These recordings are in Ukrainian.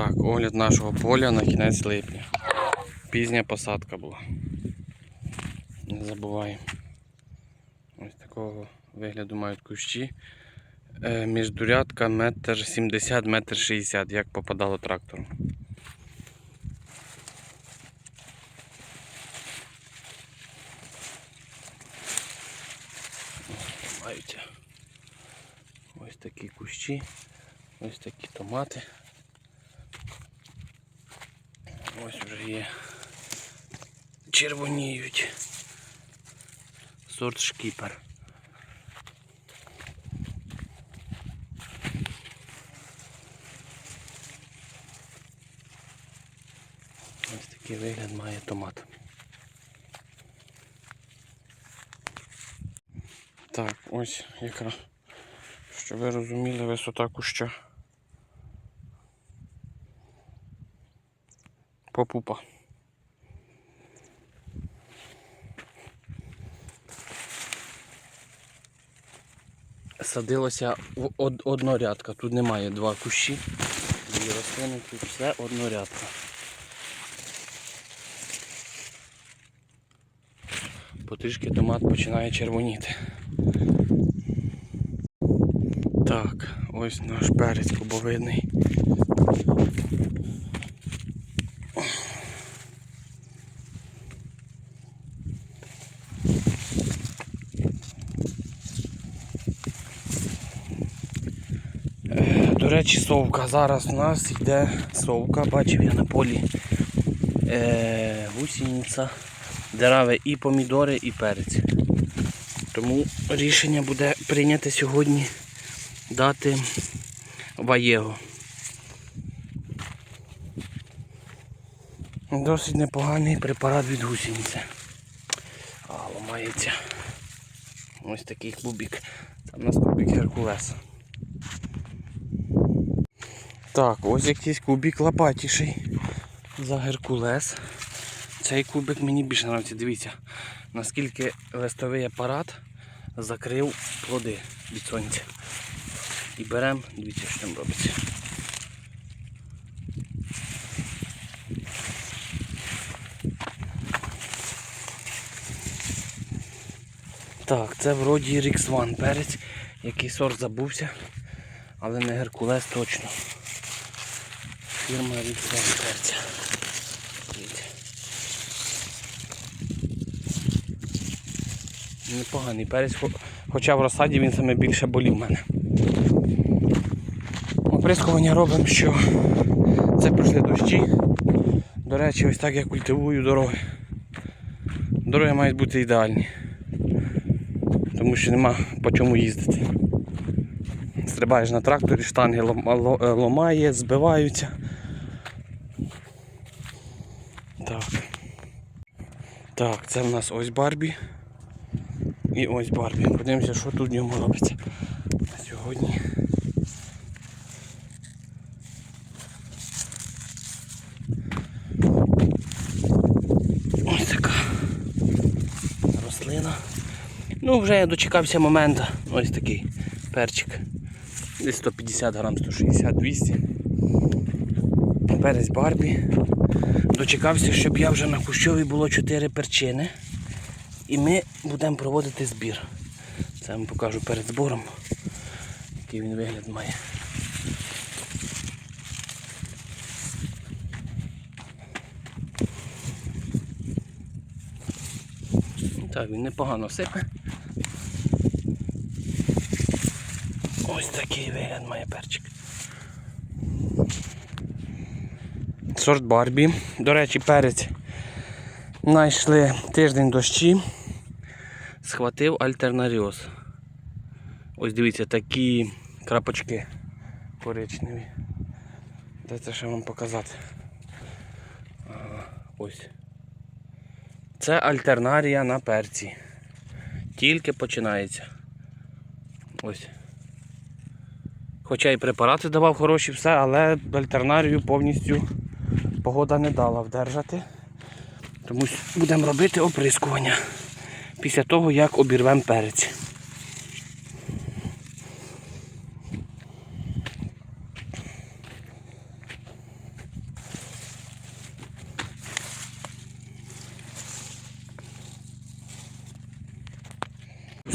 Так, огляд нашого поля на кінець липня. Пізня посадка була. Не забуваємо. Ось такого вигляду мають кущі. Е, Міждурядка метр 70, метр 60, як попадало трактором. Ось такі кущі, ось такі томати. Ось вже є. Червоніють. Сорт шкіпер. Ось такий вигляд має томат. Так, ось яка, щоб ви розуміли, висота куща. Попупа. Садилося однорядка. Тут немає два кущі. Дві рослини, тут все однорядка. Потрішки томат починає червоніти. Так, ось наш перець кубовидний. Речі, совка. Зараз у нас йде совка, бачив я на полі е, гусениця, дерева і помідори, і перець. Тому рішення буде прийняти сьогодні дати ваєго. Досить непоганий препарат від гусениці. А, ламається. Ось такий кубик. Це у нас кубик Геркулес. Так, ось якийсь кубик лопатіший за Геркулес. Цей кубик мені більше подобається. Дивіться, наскільки листовий апарат закрив плоди від сонця. І беремо, дивіться, що там робиться. Так, це вроді Rix One перець, який сорт забувся, але не Геркулес точно. Фірма Rix One Непоганий перець, хоча в розсаді він саме більше болів мене. Оприскування робимо, що це пройшли дощі. До речі, ось так я культивую дороги. Дороги мають бути ідеальні. Тому що нема по чому їздити. Стрибаєш на тракторі, штанги е, ломає, збиваються. Так. Так, це в нас ось Барбі. І ось Барбі. Подивимося, що тут в ньому робиться. На сьогодні. Ось така рослина. Ну, вже я дочекався моменту. Ось такий перчик. Десь 150 грам, 160, 200. Перець Барбі. Дочекався, щоб я вже на кущові було 4 перчини. І ми будемо проводити збір. Це вам покажу перед збором, який він вигляд має. Так, він непогано сипе. Ось такий вигляд має перчик. Сорт Барбі. До речі, перець знайшли тиждень дощі. Схватив альтернаріоз. Ось дивіться, такі крапочки коричневі. Де це ще вам показати? Ось. Це альтернарія на перці. Тільки починається. Ось. Хоча і препарати давав хороші все, але альтернарію повністю погода не дала вдержати. Тому будемо робити оприскування після того, як обірвемо перець.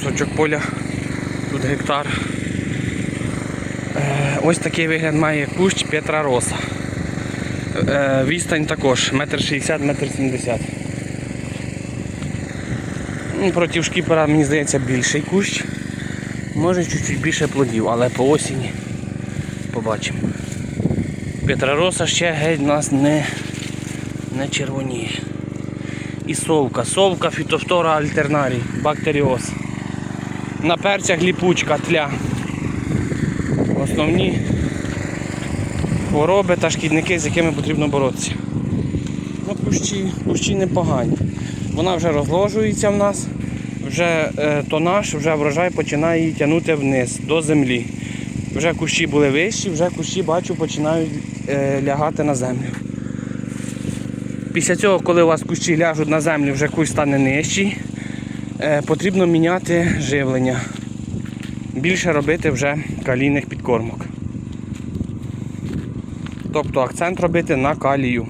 Сочок поля, тут гектар. Е, ось такий вигляд має кущ Петра Роса. Е, Відстань також 1,60 м, 1,70 м. Ну, Проти шкіпера, мені здається, більший кущ. Може чуть-чуть більше плодів, але по осені побачимо. Петра Роса ще геть у нас не, не червоніє. І совка. Совка фітофтора альтернарій, бактеріоз. На перцях ліпучка тля. Основні хвороби та шкідники, з якими потрібно боротися. Ну, кущі, кущі непогані. Вона вже розложується в нас, вже е, тонаж, вже врожай починає її тягнути вниз до землі. Вже кущі були вищі, вже кущі бачу починають е, лягати на землю. Після цього, коли у вас кущі ляжуть на землю, вже кущ стане нижчий, е, потрібно міняти живлення. Більше робити вже калійних підкормок. Тобто акцент робити на калію.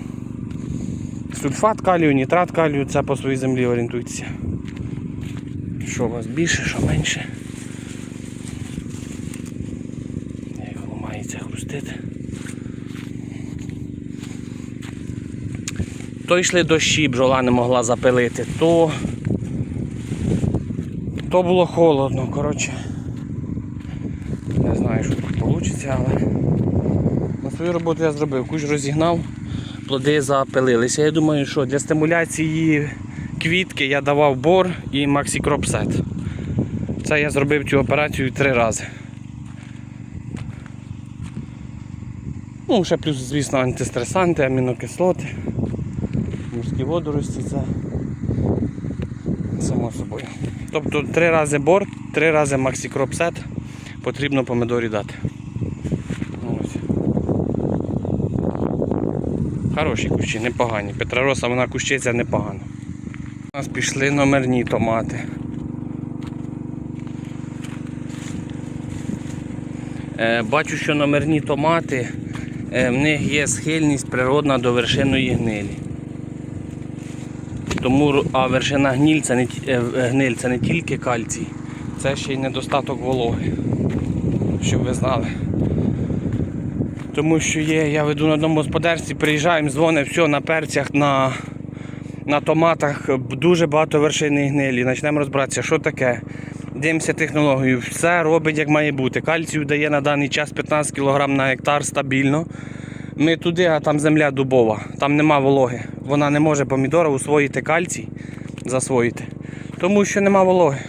Сульфат калію, нітрат калію це по своїй землі орієнтуйтеся. Що у вас більше, що менше. Як воно мається хрустити. То йшли дощі, бджола не могла запилити, то, то було холодно, коротше. Не знаю, що тут вийде, але на свою роботу я зробив. Куч розігнав, плоди запилилися. Я думаю, що для стимуляції квітки я давав бор і максікропсет. Це я зробив цю операцію три рази. Ну, ще плюс, звісно, антистресанти, амінокислоти, морські водорості, це само собою. Тобто три рази бор, три рази максікропсет потрібно помидорі дати. Ось. Хороші кущі, непогані. Петрароса вона кущиться непогано. У нас пішли номерні томати. Е, Бачу, що номерні томати, е, в них є схильність природна до вершинної гнилі. Тому, а вершина гниль це не, е, гниль це не тільки кальцій, це ще й недостаток вологи. Щоб ви знали. Тому що є, я веду на одному господарстві, приїжджаємо, дзвонить, все на перцях, на, на томатах дуже багато вершини гнилі. Почнемо розбиратися, що таке. Дивимося технологію. Все робить як має бути. Кальцію дає на даний час 15 кг на гектар стабільно. Ми туди, а там земля дубова, там нема вологи. Вона не може помідора усвоїти кальцій, засвоїти. Тому що нема вологи.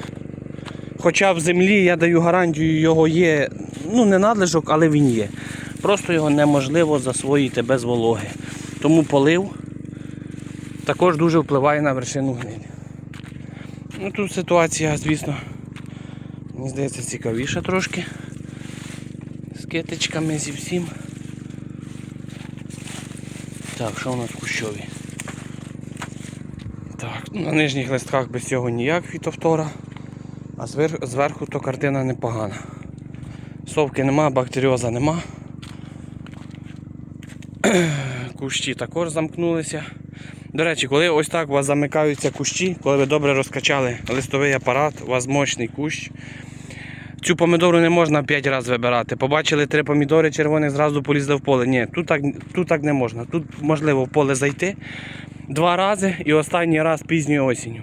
Хоча в землі я даю гарантію, його є, ну не надлишок, але він є. Просто його неможливо засвоїти без вологи. Тому полив також дуже впливає на вершину гнилі. Ну тут ситуація, звісно, мені здається, цікавіша трошки. З китичками зі всім. Так, що у нас в кущові? Так, ну, на нижніх листках без цього ніяк фітофтора. А звер- зверху то картина непогана. Совки нема, бактеріоза нема. Кущі також замкнулися. До речі, коли ось так у вас замикаються кущі, коли ви добре розкачали листовий апарат, у вас мощний кущ. Цю помідору не можна 5 разів вибирати. Побачили три помідори червоних, зразу полізли в поле. Ні, тут так, тут так не можна. Тут можливо в поле зайти два рази і останній раз пізньою осінню.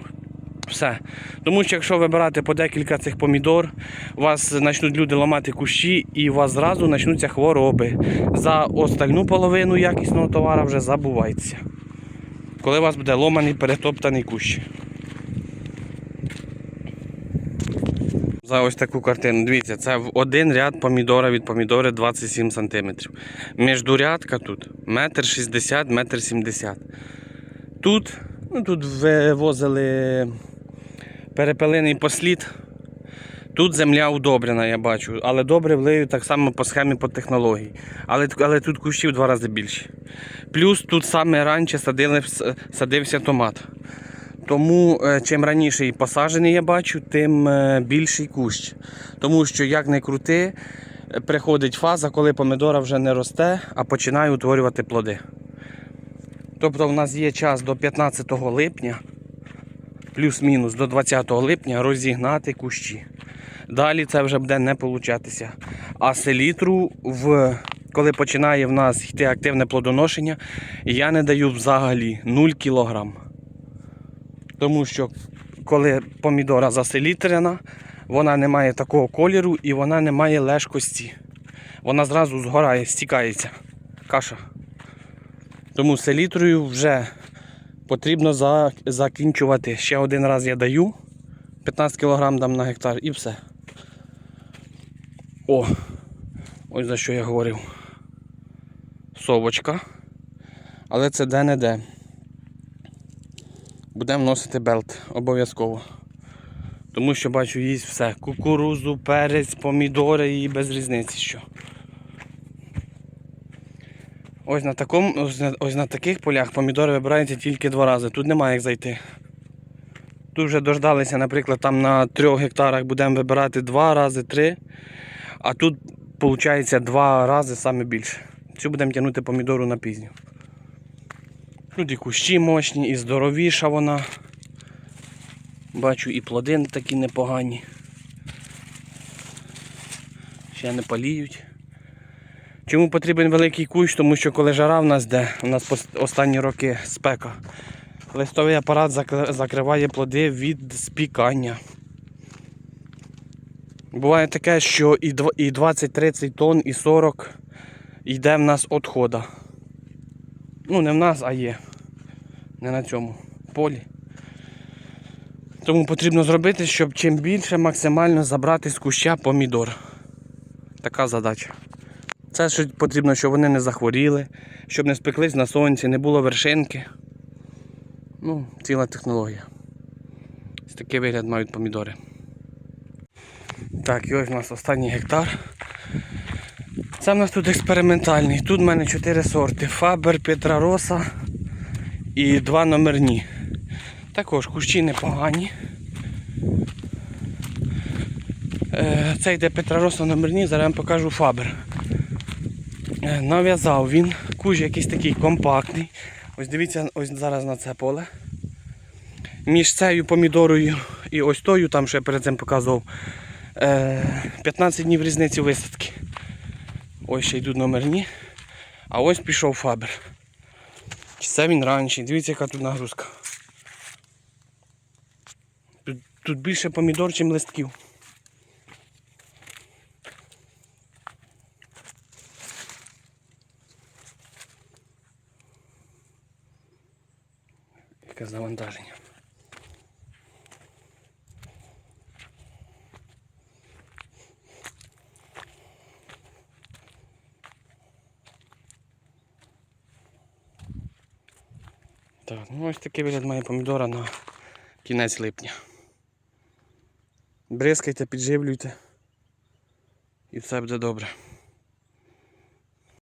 Все. Тому що якщо вибирати по декілька цих помідор, у вас почнуть люди ламати кущі і у вас зразу почнуться хвороби. За остальну половину якісного товару вже забувайтеся. Коли у вас буде ломаний перетоптаний кущ. За ось таку картину. Дивіться, це один ряд помідора від помідори 27 см. Міждурядка тут 1,60 м, 1,70 м. Тут, ну, тут вивозили перепелений послід. Тут земля удобрена, я бачу, але добре влию так само по схемі по технології. Але, але тут кущів два рази більше. Плюс тут саме раніше садили, садився томат. Тому е, чим раніше і посаджений я бачу, тим е, більший кущ. Тому що, як не крути, приходить фаза, коли помидора вже не росте, а починає утворювати плоди. Тобто в нас є час до 15 липня плюс-мінус до 20 липня розігнати кущі. Далі це вже буде не получатися. А селітру, в, коли починає в нас йти активне плодоношення, я не даю взагалі 0 кг. Тому що коли помідора заселітрена, вона не має такого кольору і вона не має лежкості. Вона зразу згорає, стікається. Каша. Тому селітрою вже потрібно закінчувати. Ще один раз я даю. 15 кг дам на гектар і все. О! Ось за що я говорив. Совочка. Але це де-не-де. Будемо вносити белт обов'язково. Тому що бачу їсть все. Кукурузу, перець, помідори і без різниці що. Ось на, такому, ось на, таких полях помідори вибираються тільки два рази. Тут немає як зайти. Тут вже дождалися, наприклад, там на трьох гектарах будемо вибирати два рази, три. А тут виходить два рази саме більше. Цю будемо тягнути помідору на пізню. Тут і кущі мощні, і здоровіша вона. Бачу і плоди такі непогані. Ще не паліють. Чому потрібен великий кущ? Тому що коли жара в нас де, у нас останні роки спека. Листовий апарат закриває плоди від спікання. Буває таке, що і і 20-30 тонн, і 40 йде в нас відхода. Ну, не в нас, а є. Не на цьому полі. Тому потрібно зробити, щоб чим більше максимально забрати з куща помідор. Така задача. Це що потрібно, щоб вони не захворіли, щоб не спеклись на сонці, не було вершинки. Ну, ціла технологія. Ось такий вигляд мають помідори. Так, і ось у нас останній гектар. Це в нас тут експериментальний. Тут в мене 4 сорти. Фабер, Петра Роса і два номерні. Також кущі непогані. Е, Це йде Петра Роса номерні, зараз я вам покажу Фабер. Е, Нав'язав він. Кущ якийсь такий компактний. Ось дивіться ось зараз на це поле. Між цією помідорою і ось тою, там що я перед цим показував, е, 15 днів різниці висадки. Ось ще йдуть номерні. А ось пішов фабер. Це він раніше. Дивіться, яка тут нагрузка. Тут, тут більше помідор, ніж листків. Яке завантаження. Так, ну ось такий вигляд має помідора на кінець липня. Бризкайте, підживлюйте і все буде добре.